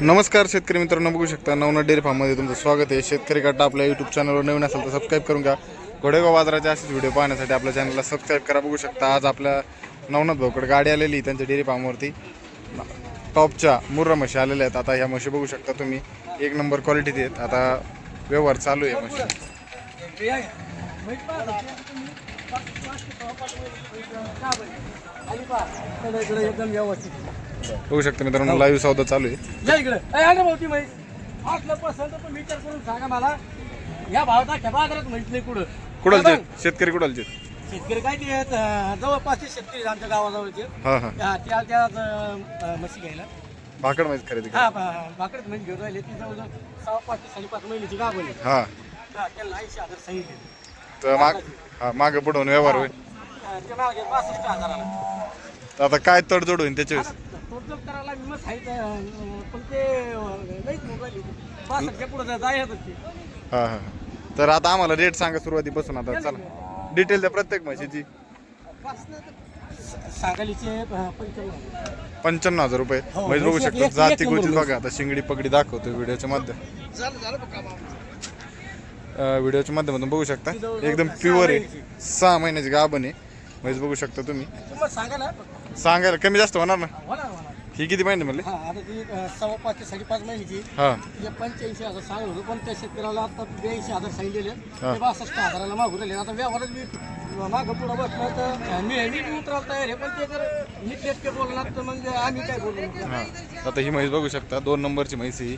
नमस्कार शेतकरी मित्रांनो बघू शकता नवनाथ डेअरी फार्ममध्ये तुमचं स्वागत आहे. शेतकरी गटा आपल्या यूट्यूब चॅनलवर नवीन असेल तर सबस्क्राईब करून घ्या. घोडेगाव बाजाराचे असेच व्हिडिओ पाहण्यासाठी आपल्या चॅनलला सबस्क्राईब करा. बघू शकता आज आपल्या नवनाथ भाऊकडे गाडी आलेली त्यांच्या डेअरी फार्मवरती टॉपच्या मुर्रा म्हशी आलेल्या आहेत. आता ह्या म्हशी बघू शकता तुम्ही. एक नंबर क्वालिटीत आहेत. आता व्यवहार चालू आहे म्हशी एकदम व्यवस्थित. बघू शकता मित्रांनो लाईव्ह सौदा चालू आहे. या इकडे. भाऊ म्हैस. असलं पसंत तर विचार करून सांगा मला. या भावाचा खेपा म्हैस नाही कुठं? कुडालचे बघ, शेतकरी कुडालचे शेतकरी काय ते अं, जवळपासचे शेतकरी आहेत आमच्या गावाजवळचे. हां हां. हा, त्या त्या अं, म्हशी घ्यायला. भाकड म्हैस खरेदी करा हा म्हैस घेऊन राहिले. ती जवळजवळ सहा पाच ते साडेपाच महिन्याची गाव आहे. हां. हा त्यांना ऐंशी हजार सांगितले तर माग हां मागं पुढून व्यवहार होईल. हा, ते मागे हजाराला. तर आता काय तडजोड होईल त्याच्या टोटल करायला मी मग पण ते पुढे जायचं हां हां तर आता आम्हाला रेट सांगा सुरुवातीपासून आता चला. डिटेल द्या प्रत्येक म्हशीची. सांगालीचे पंचावन्न पंच्याण्णव हजार. रुपये. हो, म्हैस बघू एक- शकता एक- जाती एक नंबर बघा आता शिंगडी पगडी दाखवतो व्हिडिओच्या माध्यम व्हिडिओच्या माध्यमातून बघू शकता. एकदम प्युअर आहे. सहा महिन्याची गाभण आहे. म्हैस बघू शकता तुम्ही. तुम्हाला सांगा ना. सांगायला कमी जास्त होणार ना? होणार होणार. ही किती महिने म्हणले? हा आता ती अं, सव्वा पाच ते साडेपाच महिन्याची. हां. पंच्याऐंशी हजार सांगत होतो पण त्या शेतकऱ्याला आता ब्याऐंशी हजार सांगितलेले. हा. ते बासष्ट हजाराला मागून राहिले. आता व्यवहारच मी मागं पुढं बसलं तर मी मी बी उतरायला तयार आहे पण ते जर नीट नेटके बोलणार तर मग आम्ही काय बोलू? हां. आता ही म्हैस बघू शकता. दोन नंबरची म्हैस ही.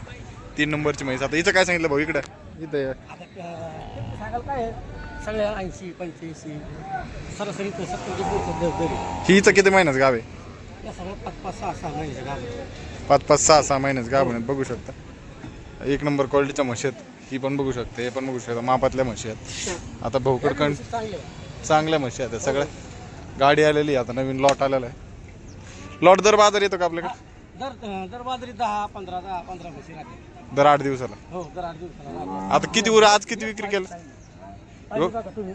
तीन नंबरची म्हैस. आता हिचं काय सांगितलं भाऊ इकडं? इथं या. आता अं, सांगाल काय आहे? सगळ्या ऐंशी पंच्याऐंशी सरासरी तर पुढचं दर ही हिचं किती महिन्याचं गाव आहे? त्या पाच पाच सहा सहा महिन्याच्या गाव पाच पाच सहा सहा महिन्याचं गाव आहे बघू शकता. एक नंबर क्वालिटीच्या म्हशी आहेत ही पण बघू शकता हे पण बघू शकता मापातल्या म्हशी आहेत. आता भाऊकड कण चांगले चांगल्या म्हशी आहेत सगळ्या. गाडी आलेली आहे आता नवीन लॉट आलेला आहे. लॉट दर बाजार येतो का आपल्याकडे? दर दर बाजरी दहा पंधरा दहा पंधरा म्हशी राहते दर आठ दिवसाला. हो दर आठ दिवसाला राहते. आता किती वर आज किती विक्री केलं? पाहिजे बघा तुम्ही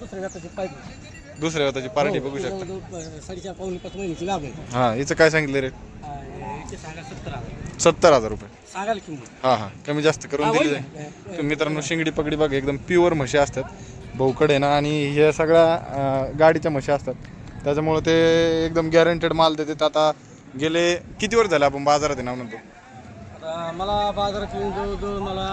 दुसऱ्या पाहिजे. दुसऱ्या त्याची पार्टी हो, बघू ते शकता जवळजवळ साडेचार पावणे पाच महिन्याची गाभ आहे हां हिचं काय सांगितलं रेट हा, सांगा सत्तर हजार. सत्तर हजार रुपये. सांगाल किंमत हां हां कमी जास्त करून हा, दिली जाईल. तर मित्रांनो शिंगडी पगडी बघा एकदम प्युअर म्हशी असतात. भाऊकडे ना आणि हे सगळ्या अं, गाडीच्या म्हशी असतात. त्याच्यामुळे ते एकदम गॅरंटेड माल देतात. आता गेले किती वर्ष झाले आपण बाजारात आहे ना म्हणतो? मला बाजारात येऊन जवळजवळ मला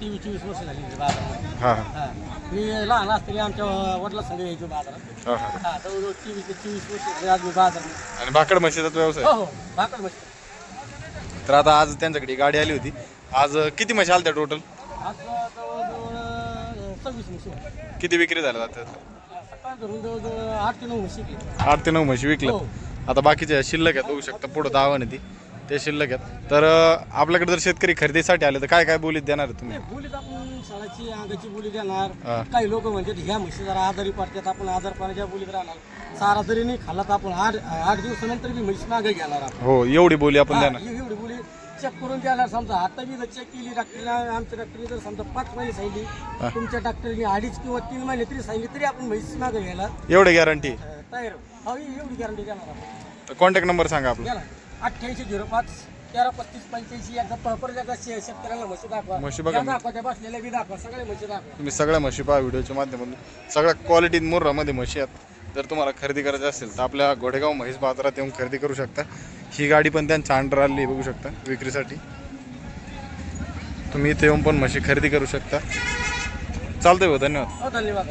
तेवीस चोवीस वर्ष झाली इथे बाजारात हां. हां. हा मी लहान असताना आमच्या वडिला संघ यायचो बाजारात. हां हां. हा जवळजवळ तेवीस ते चोवीस वर्ष झाली आज मी बाजारात. आणि भाकड म्हशीचा व्यवसाय? हो हो. भाकर मस्त तर आता आज त्यांच्याकडे गाडी आली होती. आज किती म्हशी आल्या टोटल आज जवळजवळ अं, सव्वीस म्हशी किती विक्री झाल्या आता सकाळ धरून जवळजवळ आठ ते नऊ म्हशी आठ ते नऊ म्हशी विकल्या. हो. आता बाकीच्या शिल्लक आहेत बघू शकता पुढं दावा ती. ते शिल्लक आहेत. तर अं, आपल्याकडे जर शेतकरी खरेदीसाठी आले तर काय काय बोलीत देणार आहे तुम्ही? नाही, बोलीत आपण सणाची अंगाची बोली देणार. काही लोक म्हणतात ह्या म्हशी जरा आजारी पडतात आपण आजारपणाच्या बोलीत राहणार. सारा जरी नाही खाल्ला तर आपण आठ आठ दिवसानंतर बी म्हशी मागे घेणार आपण. हो एवढी बोली आपण हा, देणार. एवढी बोली चेक करून देणार. समजा आता मी जर चेक केली डॉक्टरने आमच्या डॉक्टरने जर समजा पाच महिने सांगितली तुमच्या डॉक्टरने अडीच किंवा तीन महिने तरी सांगितली तरी आपण म्हशी मागे घ्यायला एवढी गॅरंटी अं, तयार आहोत. हो एवढी गॅरंटी देणार आपण. कॉन्टॅक्ट नंबर सांगा आपला. अठ्ठ्याऐंशी झिरो पाच तेरा पस्तीस पंच्याऐंशी एकदा प- परत एकदा शे- शेतकऱ्याला म्हशी दाखवा. म्हशी बघा त्या. दाखवा त्या बसलेल्या बी दाखवा सगळे म्हशी दाखवा. तुम्ही सगळ्या म्हशी पहा व्हिडिओच्या माध्यमातून. सगळ्या क्वालिटीत मुर्रामध्ये म्हशी आहेत. जर तुम्हाला खरेदी करायची असेल तर आपल्या घोडेगाव म्हैस बाजारात येऊन खरेदी करू शकता. ही गाडी पण त्यांच्या अंडर आली बघू शकता विक्रीसाठी. तुम्ही इथे येऊन पण म्हशी खरेदी करू शकता. चालतंय हो धन्यवाद. हो धन्यवाद.